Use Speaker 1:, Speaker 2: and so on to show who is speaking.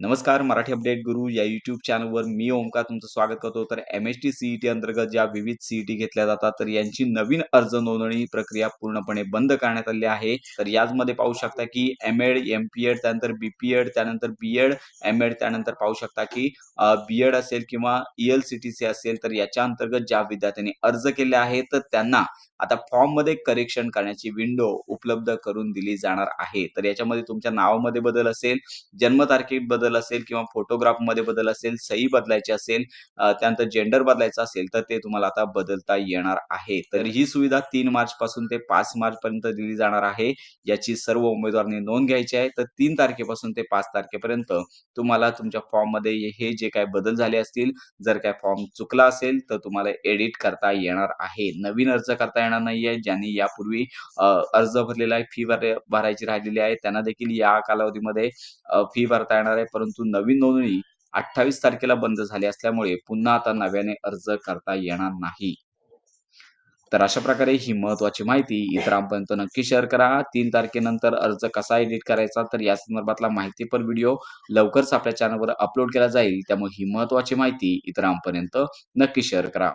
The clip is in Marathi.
Speaker 1: नमस्कार मराठी अपडेट गुरु या युट्यूब चॅनलवर मी ओमकार तुमचं स्वागत करतो. तर एम एस टी सीईटी अंतर्गत ज्या विविध सीईटी घेतल्या जातात तर यांची नवीन अर्ज नोंदणी प्रक्रिया पूर्णपणे बंद करण्यात आली आहे. तर याचमध्ये पाहू शकता की M Ed M P Ed त्यानंतर बी पी एड त्यानंतर बी एड एम एड त्यानंतर पाहू शकता की बी एड असेल किंवा E L C T C असेल तर याच्या अंतर्गत ज्या विद्यार्थ्यांनी अर्ज केले आहेत तर त्यांना आता फॉर्ममध्ये करेक्शन करण्याची विंडो उपलब्ध करून दिली जाणार आहे. तर याच्यामध्ये तुमच्या नावामध्ये बदल असेल जन्मतारखेत बदल असेल किंवा फोटोग्राफमध्ये बदल असेल सही बदलायची असेल त्यानंतर जेंडर बदलायचं असेल तर ते तुम्हाला आता बदलता येणार आहे. तर ही सुविधा तीन मार्च पासून ते पाच मार्च पर्यंत दिली जाणार आहे. याची सर्व उमेदवारांनी नोंद घ्यायची आहे. तर तीन तारखेपासून ते पाच तारखेपर्यंत तुम्हाला तुमच्या फॉर्ममध्ये हे जे काय बदल झाले असतील जर काय फॉर्म चुकला असेल तर तुम्हाला एडिट करता येणार आहे. नवीन अर्ज करता येणार नाहीये. ज्यांनी यापूर्वी अर्ज भरलेला आहे फी भरायची राहिलेली आहे त्यांना देखील या कालावधीमध्ये फी भरता येणार आहे. परंतु नवीन नोंदणी अठ्ठावीस तारखेला बंद झाली असल्यामुळे पुन्हा आता नव्याने अर्ज करता येणार नाही. तर अशा प्रकारे ही महत्वाची माहिती इतरांपर्यंत नक्की शेअर करा. तीन तारखेनंतर अर्ज कसा एडिट करायचा तर या संदर्भातला माहितीपर व्हिडिओ लवकरच आपल्या चॅनलवर अपलोड केला जाईल. त्यामुळे ही महत्वाची माहिती इतरांपर्यंत नक्की शेअर करा.